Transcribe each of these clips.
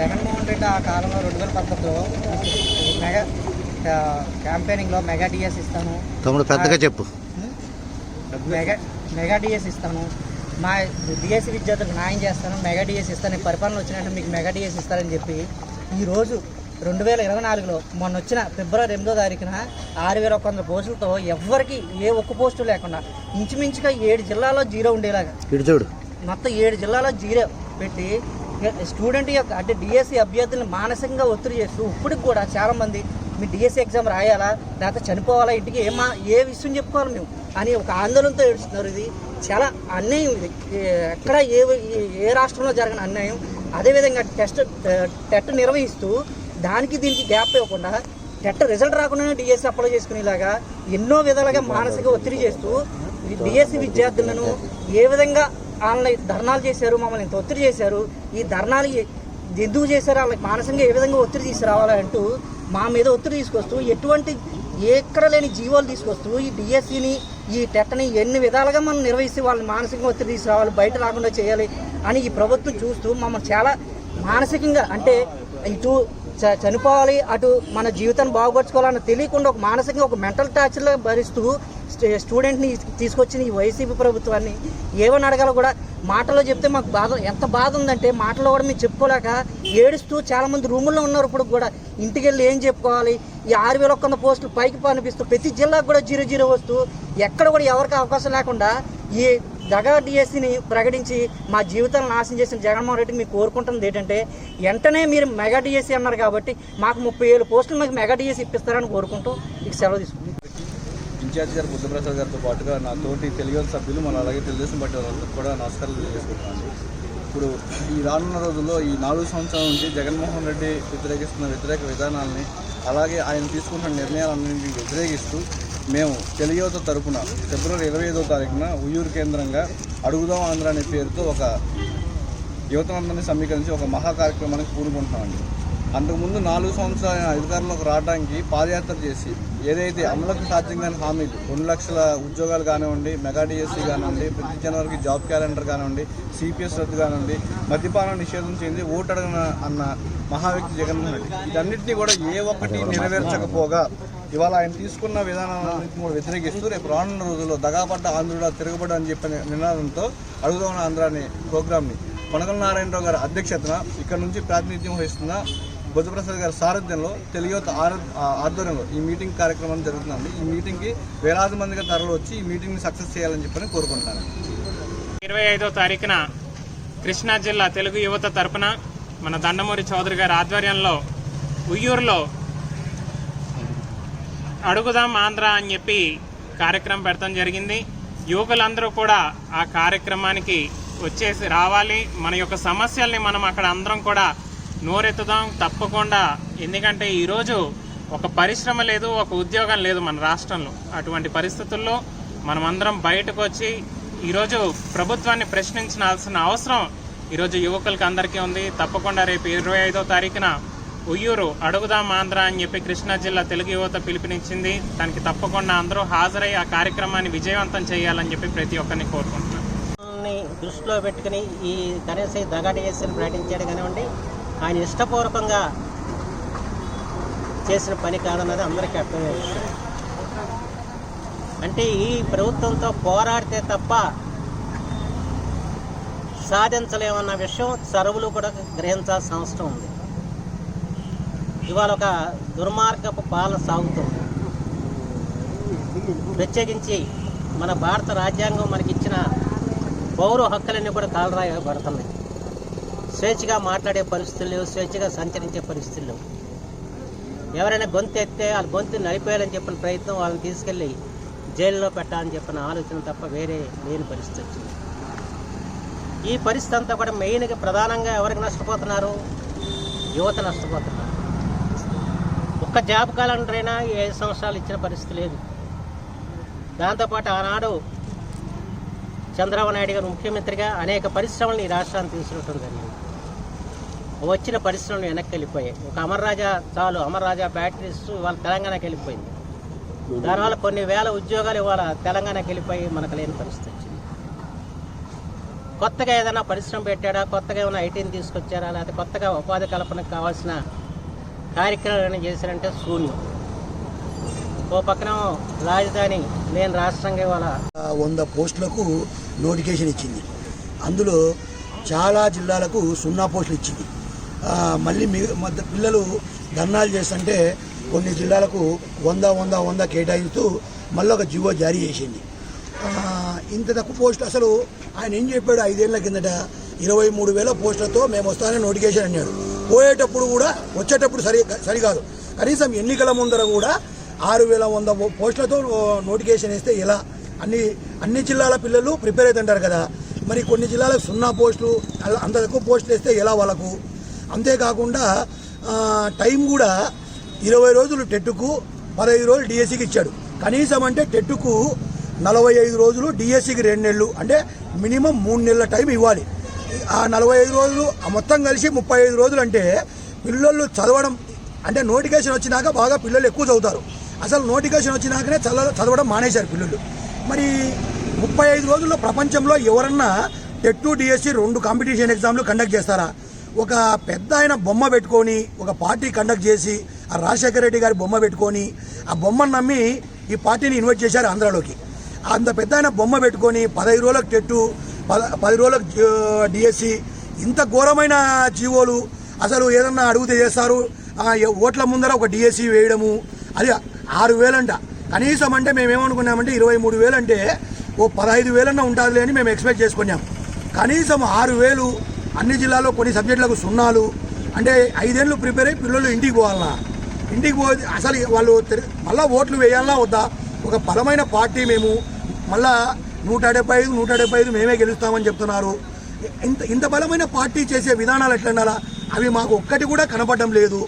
జగన్మోహన్ రెడ్డి ఆ కాలంలో రెండు వేల పద్ధతిలో మెగా క్యాంపెయినింగ్లో మెగా డిఎస్ ఇస్తాను. తమ్ముడు పెద్దగా చెప్పు. మెగా మెగా డిఎస్ ఇస్తాను. మా డిఎస్సి విద్యార్థులకు న్యాయం చేస్తాను. మెగా డిఎస్ ఇస్తాను. పరిపాలన వచ్చినట్టు మీకు మెగా డిఎస్ ఇస్తానని చెప్పి ఈరోజు రెండు వేల ఇరవై నాలుగులో మొన్న వచ్చిన ఫిబ్రవరి ఎనిమిదో తారీఖున ఆరు వేల ఒక వందల పోస్టులతో ఎవ్వరికి ఏ ఒక్క పోస్టు లేకుండా ఇంచుమించుగా ఏడు జిల్లాలో జీరో ఉండేలాగా చూడు. మొత్తం ఏడు జిల్లాలో జీరో పెట్టి స్టూడెంట్ యొక్క అంటే డిఎస్సి అభ్యర్థులను మానసికంగా ఒత్తిడి చేస్తూ ఇప్పటికి కూడా చాలామంది మీ డిఎస్సి ఎగ్జామ్ రాయాలా లేకపోతే చనిపోవాలా ఇంటికి ఏ మా ఏ విషయం చెప్పుకోవాలి మేము అని ఒక ఆందోళనతో ఏడుస్తున్నారు ఇది. చాలా అన్యాయం ఇది. ఎక్కడ ఏ ఏ- ఏ రాష్ట్రంలో జరగని అన్యాయం. అదేవిధంగా టెస్ట్ టెట్ నిర్వహిస్తూ దానికి దీనికి గ్యాప్ ఇవ్వకుండా టెట్ రిజల్ట్ రాకుండానే డిఎస్సి అప్లై చేసుకునేలాగా ఎన్నో విధాలుగా మానసిక ఒత్తిడి చేస్తూ డిఎస్సి విద్యార్థులను ఏ విధంగా ఆన్లైన్ ధర్నాలు చేశారు మమ్మల్ని ఇంత ఒత్తిడి చేశారు. ఈ ధర్నాలు ఎందుకు చేశారు? వాళ్ళకి మానసికంగా ఏ విధంగా ఒత్తిడి తీసుకురావాలంటూ మా మీద ఒత్తిడి తీసుకొస్తూ ఎటువంటి ఎక్కడ లేని జీవోలు తీసుకొస్తూ ఈ డిఎస్సిని ఈ టెట్ని ఎన్ని విధాలుగా మనం నిర్వహిస్తే వాళ్ళని మానసికంగా ఒత్తిడి తీసుకురావాలి బయట రాకుండా చేయాలి అని ఈ ప్రభుత్వం చూస్తూ మమ్మల్ని చాలా మానసికంగా అంటే ఇటు చ- చనిపోవాలి అటు మన జీవితాన్ని బాగుపరచుకోవాలని తెలియకుండా ఒక మానసికంగా ఒక మెంటల్ టార్చర్లో భరిస్తూ స్టూడెంట్ని తీసుకొచ్చిన ఈ వైసీపీ ప్రభుత్వాన్ని ఏమని అడగాలో కూడా మాటలో చెప్తే మాకు బాధ ఎంత బాధ ఉందంటే మాటలో కూడా మేము చెప్పుకోలేక ఏడుస్తూ చాలామంది రూముల్లో ఉన్నారు ఇప్పుడు కూడా. ఇంటికి వెళ్ళి ఏం చెప్పుకోవాలి? ఈ ఆరు వేల ఒక్క పోస్టులు పైకి పనిపిస్తూ ప్రతి జిల్లాకు కూడా జీరో జీరో వస్తూ ఎక్కడ కూడా ఎవరికి అవకాశం లేకుండా ఈ దగా డిఎస్సిని ప్రకటించి మా జీవితాలను నాశనం చేసిన జగన్మోహన్ రెడ్డి మీకు కోరుకుంటుంది ఏంటంటే వెంటనే మీరు మెగా డిఎస్సి అన్నారు కాబట్టి మాకు ముప్పై ఏళ్ళు పోస్టులు మాకు మెగా డిఎస్సి ఇప్పిస్తారని కోరుకుంటూ మీకు సెలవు తీసుకుంటాం ఇన్ఛార్జ్ గారు బుద్ధప్రసాద్ గారితో పాటుగా నా తోటి తెలుగు సభ్యులు మన అలాగే తెలుగుదేశం పార్టీ వాళ్ళందరికీ కూడా నమస్కారాలు తెలియజేసుకుంటున్నాను. ఇప్పుడు ఈ రానున్న రోజుల్లో ఈ నాలుగు సంవత్సరాల నుంచి జగన్మోహన్ రెడ్డి వ్యతిరేకిస్తున్న వ్యతిరేక విధానాలని అలాగే ఆయన తీసుకుంటున్న నిర్ణయాలన్నింటినీ వ్యతిరేకిస్తూ మేము తెలుగు తరపున ఫిబ్రవరి ఇరవై ఐదో తారీఖున ఉయ్యూరు కేంద్రంగా అడుగుదాం ఆంధ్ర అనే పేరుతో ఒక యువతనందరినీ సమీకరించి ఒక మహా కార్యక్రమానికి పూనుకుంటున్నామండి. అంతకుముందు నాలుగు సంవత్సరాల అధికారంలోకి రావడానికి పాదయాత్ర చేసి ఏదైతే అమలకు సాధ్యం కాని హామీలు రెండు లక్షల ఉద్యోగాలు కానివ్వండి మెగా డిఎస్సీ కానివ్వండి ప్రతి జనవరికి జాబ్ క్యాలెండర్ కానివ్వండి సిపిఎస్ రద్దు కానివ్వండి మద్యపానం నిషేధం చేయండి ఓటు అడగన అన్న మహా వ్యక్తి జగన్మోహన్ రెడ్డి. ఇదన్నింటినీ కూడా ఏ ఒక్కటి నెరవేర్చకపోగా ఇవాళ ఆయన తీసుకున్న విధానాలన్నింటిని కూడా వ్యతిరేకిస్తూ రేపు రానున్న రోజుల్లో దగాపడ్డ ఆంధ్రుడా తిరగబడ్డ అని చెప్పిన నినాదంతో అడుగుదాం ఆంధ్ర అనే ప్రోగ్రామ్ని కొనకల నారాయణరావు గారి అధ్యక్షతన ఇక్కడ నుంచి ప్రాతినిధ్యం వహిస్తున్న బుద్ధప్రసాద్ గారి సారథ్యంలో తెలియత ఆధ్వర్యంలో ఈ మీటింగ్ కార్యక్రమం జరుగుతుందండి ఈ మీటింగ్కి వేలాది మందిగా తరలి వచ్చి ఈ మీటింగ్ని సక్సెస్ చేయాలని చెప్పని కోరుకుంటాను ఇరవై ఐదో తారీఖున కృష్ణా జిల్లా తెలుగు యువత తరపున మన దండమూరి చౌదరి గారి ఆధ్వర్యంలో ఉయ్యూరులో అడుగుదాం ఆంధ్ర అని చెప్పి కార్యక్రమం పెడతాం జరిగింది. యువకులందరూ కూడా ఆ కార్యక్రమానికి వచ్చేసి రావాలి. మన యొక్క సమస్యల్ని మనం అక్కడ అందరం కూడా నోరెత్తుదాం తప్పకుండా. ఎందుకంటే ఈరోజు ఒక పరిశ్రమ లేదు ఒక ఉద్యోగం లేదు మన రాష్ట్రంలో. అటువంటి పరిస్థితుల్లో మనమందరం బయటకు వచ్చి ఈరోజు ప్రభుత్వాన్ని ప్రశ్నించాల్సిన అవసరం ఈరోజు యువకులకి అందరికీ ఉంది. తప్పకుండా రేపు ఇరవై ఐదో తారీఖున ఉయ్యూరు అడుగుదాం ఆంధ్ర అని చెప్పి కృష్ణా జిల్లా తెలుగు యువత పిలుపునిచ్చింది. దానికి తప్పకుండా అందరూ హాజరై ఆ కార్యక్రమాన్ని విజయవంతం చేయాలని చెప్పి ప్రతి ఒక్కరిని కోరుకుంటున్నాను. దృష్టిలో పెట్టుకుని ఈ కనీస దగాటి చేసి ప్రకటించాడు కానివ్వండి. ఆయన ఇష్టపూర్వకంగా చేసిన పని కాదన్నది అందరికీ అర్థమయ్యే విషయం అంటే ఈ ప్రభుత్వంతో పోరాడితే తప్ప సాధించలేమన్న విషయం చరువులు కూడా గ్రహించాల్సిన అవసరం ఉంది. ఇవాళ ఒక దుర్మార్గపు పాలన సాగుతుంది. ప్రత్యేకించి మన భారత రాజ్యాంగం మనకిచ్చిన పౌర హక్కులన్నీ కూడా కాలరాయబడుతున్నాయి స్వేచ్ఛగా మాట్లాడే పరిస్థితులు లేవు స్వేచ్ఛగా సంచరించే పరిస్థితులు లేవు. ఎవరైనా గొంతు ఎత్తే వాళ్ళ గొంతు నలిపేయాలని చెప్పిన ప్రయత్నం వాళ్ళని తీసుకెళ్ళి జైల్లో పెట్టాలని చెప్పిన ఆలోచన తప్ప వేరే లేని పరిస్థితి వచ్చింది. ఈ పరిస్థితి అంతా కూడా మెయిన్గా ప్రధానంగా ఎవరికి నష్టపోతున్నారు? యువత నష్టపోతున్నారు. ఒక్క జాబ్ క్యాలెండర్ అయినా ఏ ఐదు సంవత్సరాలు ఇచ్చిన పరిస్థితి లేదు. దాంతోపాటు ఆనాడు చంద్రబాబు నాయుడు గారు ముఖ్యమంత్రిగా అనేక పరిశ్రమలను ఈ రాష్ట్రాన్ని తీసుకుంటాం జరిగింది. వచ్చిన పరిశ్రమలు వెనక్కి వెళ్ళిపోయాయి. ఒక అమర్రాజా చాలు అమర్రాజా బ్యాటరీస్ ఇవాళ తెలంగాణకి వెళ్ళిపోయింది. దానివల్ల కొన్ని వేల ఉద్యోగాలు ఇవాళ తెలంగాణకి వెళ్ళిపోయి మనకు లేని పరిస్థితి వచ్చింది. కొత్తగా ఏదైనా పరిశ్రమ పెట్టాడా? కొత్తగా ఏమైనా ఐటీని తీసుకొచ్చారా? లేకపోతే కొత్తగా ఉపాధి కల్పనకు కావాల్సిన కార్యక్రమాలు చేశారంటే శూన్యం. ఓ పక్కన రాజధాని నేను రాష్ట్రంగా ఇవాళ వంద పోస్టులకు నోటిఫికేషన్ ఇచ్చింది. అందులో చాలా జిల్లాలకు సున్నా పోస్టులు ఇచ్చింది. మళ్ళీ మీ పిల్లలు ధర్నాలు చేస్తుంటే కొన్ని జిల్లాలకు వంద వంద వంద కేటాయిస్తూ మళ్ళీ ఒక జీవో జారీ చేసింది. ఇంత తక్కువ పోస్టులు అసలు ఆయన ఏం చెప్పాడు ఐదేళ్ళ కిందట? ఇరవై మూడు వేల పోస్టులతో మేము వస్తానని నోటిఫికేషన్ అన్నాడు. పోయేటప్పుడు కూడా వచ్చేటప్పుడు సరి సరికాదు. కనీసం ఎన్నికల ముందర కూడా ఆరు వేల వంద పోస్టులతో నోటిఫికేషన్ వేస్తే ఎలా? అన్ని అన్ని జిల్లాల పిల్లలు ప్రిపేర్ అవుతుంటారు కదా. మరి కొన్ని జిల్లాలకు సున్నా పోస్టులు అలా అంత తక్కువ పోస్టులు వేస్తే ఎలా వాళ్ళకు? అంతేకాకుండా టైం కూడా ఇరవై రోజులు టెట్టుకు పదహైదు రోజులు డిఎస్సికి ఇచ్చాడు. కనీసం అంటే టెట్టుకు నలభై ఐదు రోజులు డిఎస్సికి రెండు నెలలు అంటే మినిమం మూడు నెలల టైం ఇవ్వాలి. ఆ నలభై ఐదు రోజులు ఆ మొత్తం కలిసి ముప్పై ఐదు రోజులు అంటే పిల్లలు చదవడం అంటే నోటిఫికేషన్ వచ్చినాక బాగా పిల్లలు ఎక్కువ చదువుతారు. అసలు నోటిఫికేషన్ వచ్చినాకనే చదవ చదవడం మానేశారు పిల్లలు. మరి ముప్పై ఐదు రోజుల్లో ప్రపంచంలో ఎవరన్నా టెట్ డిఎస్సి రెండు కాంపిటీషన్ ఎగ్జామ్లు కండక్ట్ చేస్తారా? ఒక పెద్ద ఆయన బొమ్మ పెట్టుకొని ఒక పార్టీ కండక్ట్ చేసి ఆ రాజశేఖర రెడ్డి గారి బొమ్మ పెట్టుకొని ఆ బొమ్మను నమ్మి ఈ పార్టీని ఇన్వైట్ చేశారు ఆంధ్రాలోకి. అంత పెద్ద ఆయన బొమ్మ పెట్టుకొని పదహైదు రోజులకు టెట్టు పద పది రోజులకు డిఎస్సి ఇంత ఘోరమైన జీవోలు అసలు ఏదన్నా అడుగుతే చేస్తారు ఓట్ల ముందర ఒక డిఎస్సి వేయడము అది ఆరు వేలంట. కనీసం అంటే మేము ఏమనుకున్నామంటే ఇరవై మూడు వేలు అంటే ఓ పదహైదు వేలన్నా ఉంటుంది అని మేము ఎక్స్పెక్ట్ చేసుకున్నాం. కనీసం ఆరు వేలు అన్ని జిల్లాల్లో కొన్ని సబ్జెక్టులకు సున్నాలు అంటే ఐదేళ్ళు ప్రిపేర్ అయ్యి పిల్లలు ఇంటికి పోవాలన్నా. ఇంటికి పోతే అసలు వాళ్ళు మళ్ళీ ఓట్లు వేయాలన్నా వద్దా? ఒక బలమైన పార్టీ మేము. మళ్ళా నూట డెబ్బై ఐదు నూట డెబ్బై ఐదు మేమే గెలుస్తామని చెప్తున్నారు. ఇంత ఇంత బలమైన పార్టీ చేసే విధానాలు ఎట్లా ఉండాలా అవి మాకు ఒక్కటి కూడా కనపడడం లేదు.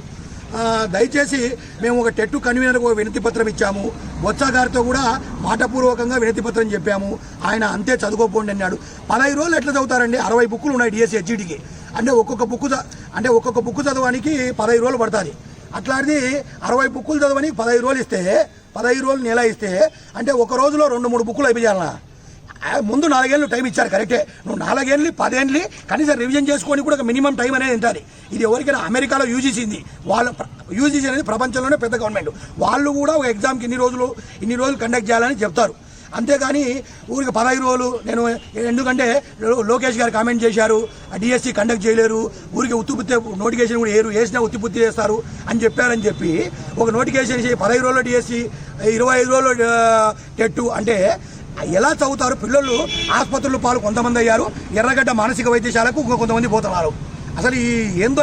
దయచేసి మేము ఒక టెట్టు కన్వీనర్కు ఒక వినతి పత్రం ఇచ్చాము. బొత్స గారితో కూడా మాటపూర్వకంగా వినతి పత్రం చెప్పాము. ఆయన అంతే చదువుకోపోండి అన్నాడు. పదహైదు రోజులు ఎట్లా చదువుతారండి? అరవై బుక్కులు ఉన్నాయి డిఎస్సి హెచ్జిటికి అంటే ఒక్కొక్క బుక్ అంటే ఒక్కొక్క బుక్ చదవడానికి పదహైదు రోజులు పడుతుంది. అట్లాంటిది అరవై బుక్కులు చదవని పదహైదు రోజులు ఇస్తే పదహైదు రోజులు నెల ఇస్తే అంటే ఒక రోజులో రెండు మూడు బుక్కులు అయిపోయాలన్నా ముందు నాలుగేళ్ళు టైం ఇచ్చారు కరెక్టే. నువ్వు నాలుగేళ్ళు పదేళ్ళు కనీసం రివిజన్ చేసుకొని కూడా ఒక మినిమం టైం అనేది ఉంటుంది ఇది ఎవరికైనా అమెరికాలో యూజీసీంది వాళ్ళ యూజీసీ అనేది ప్రపంచంలోనే పెద్ద గవర్నమెంట్ వాళ్ళు కూడా ఒక ఎగ్జామ్కి ఇన్ని రోజులు ఇన్ని రోజులు కండక్ట్ చేయాలని చెప్తారు. అంతేగాని ఊరికి పదహైదు రోజులు నేను ఎందుకంటే లోకేష్ గారు కామెంట్ చేశారు డిఎస్సి కండక్ట్ చేయలేరు ఊరికి ఉత్తుపుత్తే నోటిఫికేషన్ కూడా ఏరు వేసినా ఉత్తిపుత్తి చేస్తారు అని చెప్పారని చెప్పి ఒక నోటిఫికేషన్ చేసి పదహైదు రోజులు డిఎస్సి ఇరవై ఐదు రోజులు టెట్టు అంటే ఎలా చదువుతారు పిల్లలు? ఆసుపత్రుల పాలు కొంతమంది అయ్యారు ఎర్రగడ్డ మానసిక వైద్యశాలకు ఇంకో కొంతమంది పోతున్నారు. అసలు ఈ ఏందో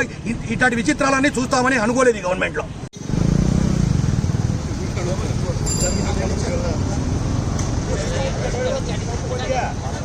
ఇట్లాంటి విచిత్రాలన్నీ చూస్తామని అనుకోలేదు గవర్నమెంట్లో Yeah.